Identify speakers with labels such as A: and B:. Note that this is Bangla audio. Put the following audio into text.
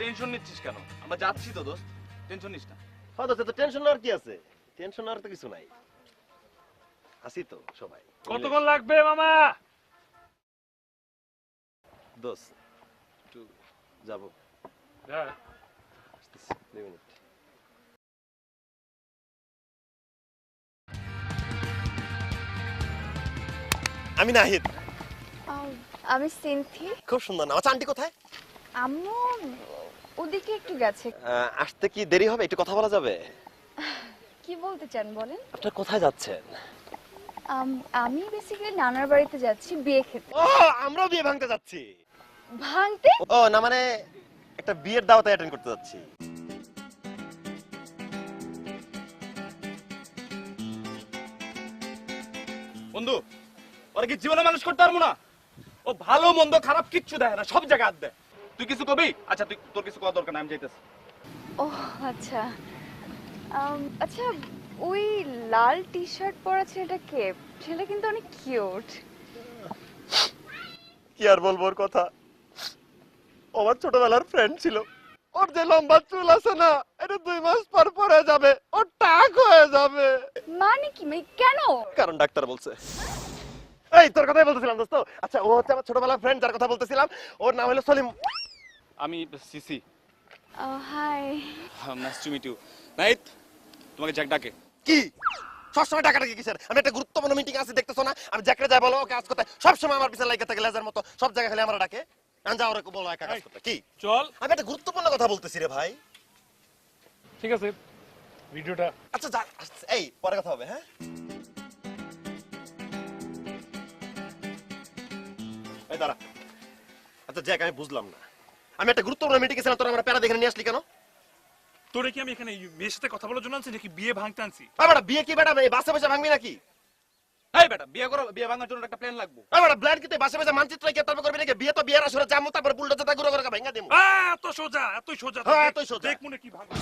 A: টেনশন নিচ্ছিস কেন? আমরা যাচ্ছি তো দোস্ত টেনশন নিস না।
B: হ্যাঁ দোস্ত তো টেনশন নেওয়ার কি আছে? টেনশন নেওয়ার তো কিছু নাই। আসি তো সবাই।
C: কতক্ষণ লাগবে মামা?
B: দোস্ত একটু যাব।
C: হ্যাঁ
B: দুই মিনিট। আমি নাহিদ।
D: আমি সিনথি।
B: খুব সুন্দর নাম। আচ্ছা আন্টি কোথায়?
D: আম্মু ওদিকে একটু গেছে।
B: আসতে কি দেরি হবে? একটু কথা বলা যাবে?
D: কি বলতে চান বলেন?
B: আপনার কোথায় যাচ্ছেন?
D: আমি বেসিক্যালি নানার বাড়িতে যাচ্ছি বিয়ে খেতে।
B: ও আমরাও বিয়ে ভাঙতে যাচ্ছি।
D: ভাঙতে?
B: ও না মানে একটা বিয়ের দাওয়াতে অ্যাটেন্ড করতে যাচ্ছি।
A: বন্ধু ওরা কি জীবনে মানুষ করতে পারব না? ও ভালো মন্দ খারাপ কিচ্ছু দেয় না সব জায়গায় দেয়। তুই কিছু কবি? আচ্ছা তুই তোর কিছু করা দরকার নাই আমি যাইতেছি।
D: ও আচ্ছা। আচ্ছা ওই লাল টি শার্ট পরা ছেলেটা কে? ছেলেটা কিন্তু অনেক কিউট।
B: কি আর বলব ওর কথা? ও আমার ছোটবেলার ফ্রেন্ড ছিল। ওর যে লম্বা চুল আছে না এটা দুই মাস পর পরে যাবে। ওর টাক হয়ে যাবে।
D: মানে কি? মানে কেন?
B: কারণ ডাক্তার বলছে। এই তোর কথাই বলতেছিলাম দোস্ত। আচ্ছা ও হচ্ছে আমার ছোটবেলার ফ্রেন্ড যার কথা বলতেছিলাম। ওর নাম হলো সলিম।
A: আমি CC.
D: Hi
A: nice to meet you night তোমাকে জ্যাক ডাকে।
B: কি? সবসময় টাকাটা কি কিসের? আমি একটা গুরুত্বপূর্ণ মিটিং আছে দেখতেছো না? আমি জ্যাকরে যাই বলো কাজ করতে। সবসময় আমার পিছনে লাগে থাকে লেজার মতো। সব জায়গায় খালি আমার ডাকে। আমি যাও ওরে বলো একা কাজ করতে। কি?
C: চল।
B: আমি একটা গুরুত্বপূর্ণ কথা বলতেছি রে ভাই।
C: ঠিক আছে ভিডিওটা
B: আচ্ছা যা এই পরে কথা হবে হ্যাঁ? এই দাঁড়া। আচ্ছা জ্যাক আমি বুঝলাম না। আমি একটা গুরুত্বপূর্ণ মিটিং ছিলাম তোরা আমার প্যারা দেখে নিয়ে আসলি কেন?
C: তোরে কি আমি এখানে মেয়ের সাথে কথা বলার জন্য আনছি নাকি বিয়ে ভাঙতে আনছি?
B: বাবা বেটা বিয়ে কি বেটা? এই বাসে বসে ভাঙবি নাকি?
A: এই বেটা বিয়ে করো বিয়ে ভাঙার জন্য একটা প্ল্যান লাগবে।
B: আরে বেটা প্ল্যান কি তুই? বাসে বসে মানচিত্র কি তারপর করবি নাকি? বিয়ে তো বিয়ের আসরে যামু তারপর বুলডোজার গুঁড়ো করে ভাঙা
C: দেবো এত সোজা এতই সোজা
B: হ্যাঁ, এতই সোজা।
C: দেখ মনে কি ভাঙবে।